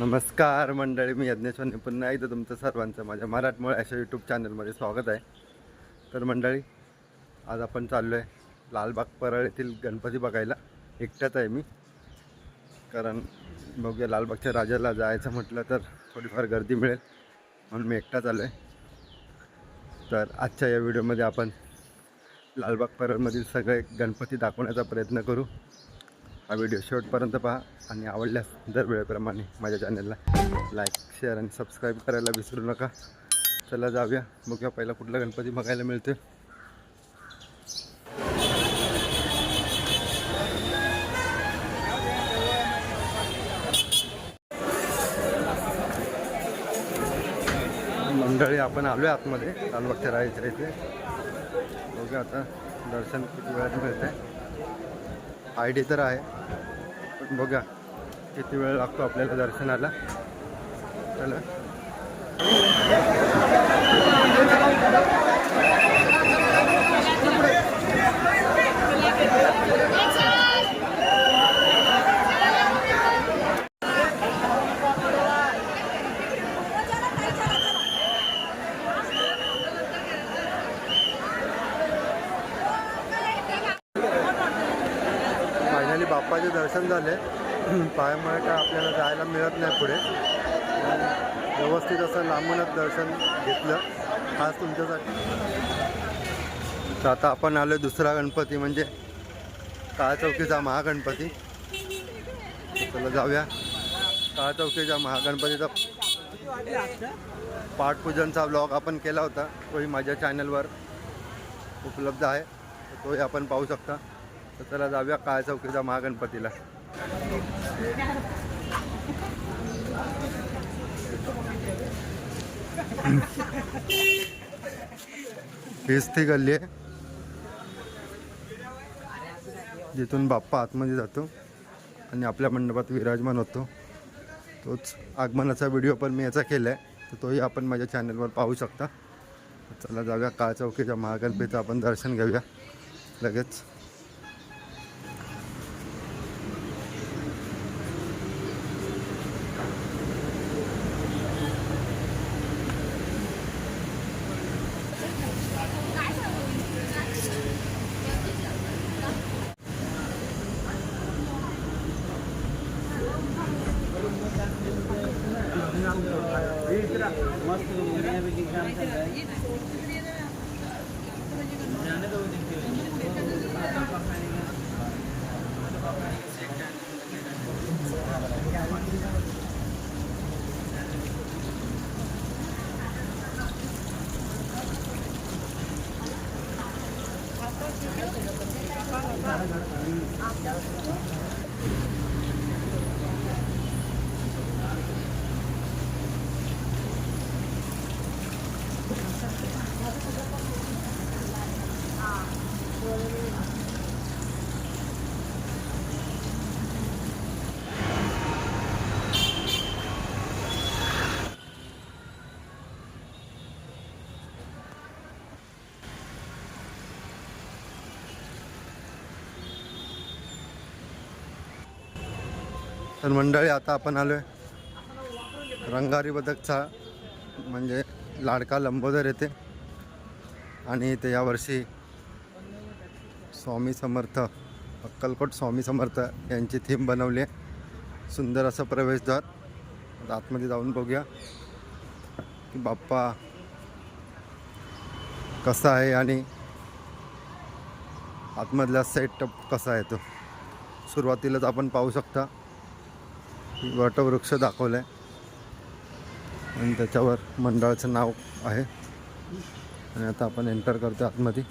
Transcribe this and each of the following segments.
नमस्कार मंडळी मी यज्ञेश्वर पुन्हा एकदा तुमचं सर्वांचं माझ्या मराठमोळ अशा यूट्यूब चॅनलमध्ये स्वागत आहे. तर मंडळी आज आपण चाललो आहे लालबाग परळ येथील गणपती बघायला. एकटाच आहे मी. कारण बघूया लालबागच्या राजाला जायचं म्हटलं तर थोडीफार गर्दी मिळेल. म्हणून मी एकटाच आलो आहे तर आजच्या या व्हिडिओमध्ये आपण लालबाग परळमधील सगळे गणपती दाखवण्याचा प्रयत्न करू. हा व्हिडिओ शेवटपर्यंत पहा आणि आवडल्यास दर वेळेप्रमाणे माझ्या चॅनलला लाईक शेअर आणि सबस्क्राईब करायला विसरू नका. चला जाऊया. बघूया पहिला कुठला गणपती बघायला मिळते मंडळी आपण आलो आहे आतमध्ये. लालबागच्या राहायच्या इथे. बघूया आता दर्शन किती वेळात मिळतं आहे आय डी तर आहे. पण बघा किती वेळ लागतो आपल्याला दर्शनाला. चला. फायनली दर्शन झाले. पायामुळे काय आपल्याला जायला मिळत नाही पुढे. व्यवस्थित असं लांबूनच दर्शन घेतलं. खास तुमच्यासाठी. तर आता आपण आलो दुसरा गणपती म्हणजे काळा चौकीचा महागणपती. चला जाऊया. काळा चौकीच्या महागणपतीचा पाठपूजनचा ब्लॉग आपण केला होता. तोही माझ्या चॅनलवर उपलब्ध आहे. तोही आपण पाहू शकता. तर चला जाऊया काळा चौकीचा महागणपतीला. हीच ती गल्ली आहे. जिथून बाप्पा आतमध्ये जातो आणि आपल्या मंडपात विराजमान होतो. तोच आगमनाचा व्हिडिओ पण मी याचा केला आहे तर तोही आपण माझ्या चॅनलवर पाहू शकता. चला जाऊया काळ चौकीच्या महागणपतीचं आपण दर्शन घेऊया. लगेच. Thank you. तर मंडळी आता आपण आलो आहे रंगारी बदकचा म्हणजे लाडका लंबोदर येते आणि इथे यावर्षी स्वामी समर्थ अक्कलकोट स्वामी समर्थ यांची थीम बनवली आहे. सुंदर असं प्रवेशद्वार. आतमध्ये जाऊन बघूया की बाप्पा कसा आहे आणि आतमधला सेटअप कसा आहे तो. सुरुवातीलाच आपण पाहू शकता. वटवृक्ष दाखवलं आहे आणि त्याच्यावर मंडळाचं नाव आहे. आणि आता आपण एंटर करतो आतमध्ये.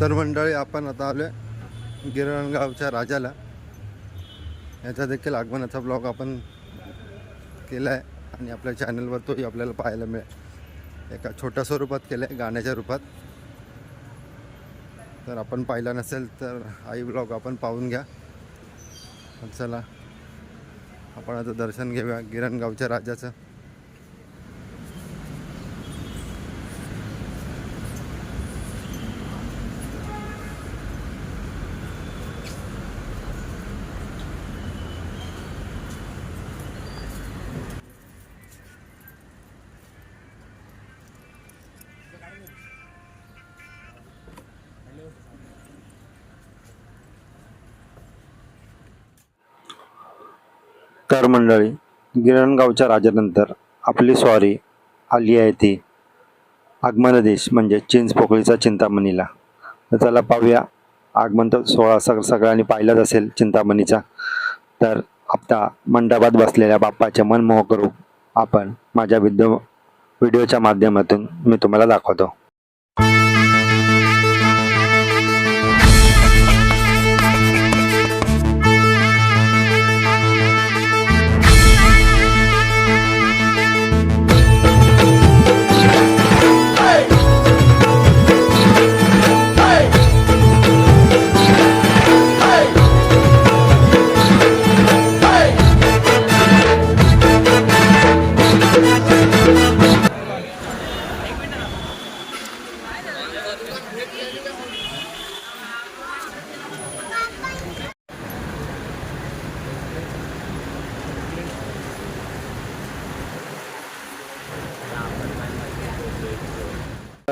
तर मंडळी आपण आता आलो आहे गिरणगावच्या राजाला. याचा देखील आगमनाचा ब्लॉग आपण केला आहे आणि आपल्या चॅनलवर तोही आपल्याला पाहायला मिळेल. एका छोट्या स्वरूपात केलं आहे गाण्याच्या रूपात. तर आपण पाहिला नसेल तर आई ब्लॉग आपण पाहून घ्या. चला आपण आता दर्शन घेऊया गिरणगावच्या राजाचं. तर मंडळी. गिरणगावच्या राजानंतर आपली स्वारी आली आहे ती. आगमनदेश म्हणजे चिंच पोकळीचा चिंतामणीला. तर चला पाहूया आगमन तर सोळा सग सगळ्यांनी पाहिलाच असेल चिंतामणीचा. तर आता मंडपात बसलेल्या बाप्पाचे मनमोहक रूप आपण माझ्या विद्य व्हिडिओच्या माध्यमातून मी तुम्हाला दाखवतो.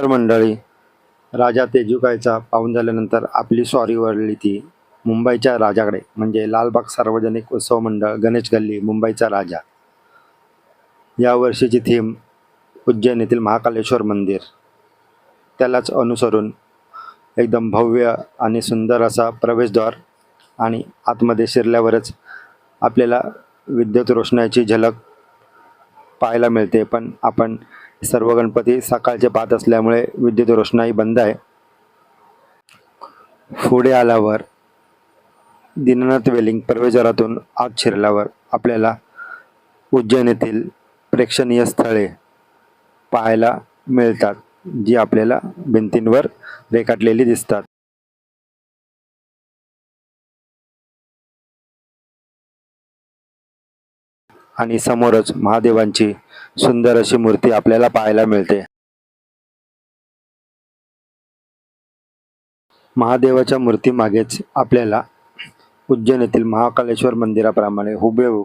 तर मंडळी. राजा तेजुकायचा पाहून झाल्यानंतर आपली स्वारी वळली ती मुंबईच्या राजाकडे म्हणजे लालबाग सार्वजनिक उत्सव मंडळ गणेश गल्ली मुंबईचा राजा. या वर्षीची थीम उज्जैन येथील महाकालेश्वर मंदिर. त्यालाच अनुसरून एकदम भव्य आणि सुंदर असा प्रवेशद्वार आणि आतमध्ये शिरल्यावरच आपल्याला विद्युत रोषणाची झलक पाहायला मिळते. पण आपण सर्व गणपती सकाळचे पाहत असल्यामुळे विद्युत रोषणाई बंद आहे. पुढे आल्यावर दीननाथ वेलिंग प्रवेशद्वारातून आत शिरल्यावर आपल्याला उज्जैन येथील प्रेक्षणीय स्थळे पाहायला मिळतात जी आपल्याला भिंतींवर रेखाटलेली दिसतात. आणि समोरच महादेवांची सुंदर अशी मूर्ती आपल्याला पाहायला मिळते. महादेवाच्या मूर्तीमागेच आपल्याला उज्जैन येथील महाकालेश्वर मंदिराप्रमाणे हुबेहूब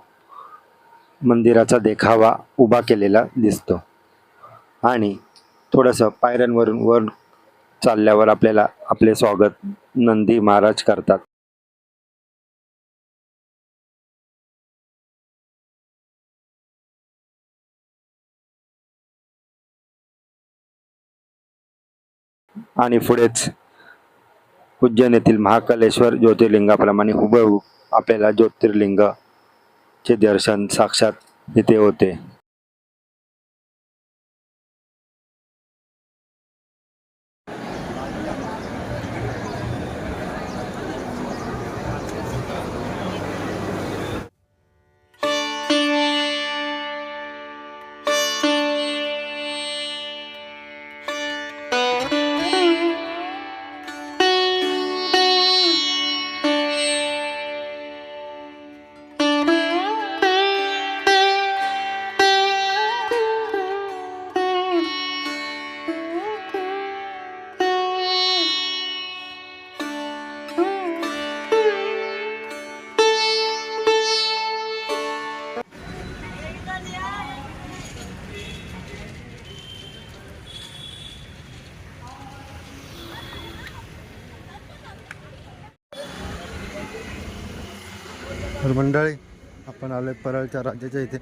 मंदिराचा देखावा उभा केलेला दिसतो. आणि थोडंसं पायऱ्यांवरून वर चालल्यावर आपल्याला आपले स्वागत नंदी महाराज करतात. आणि पुढेच उज्जैन येथील महाकालेश्वर ज्योतिर्लिंगाप्रमाणे हुबहू आपल्याला ज्योतिर्लिंग चे दर्शन साक्षात इथे होते. मंडळी आपण आलोय परळच्या राज्याच्या इथे.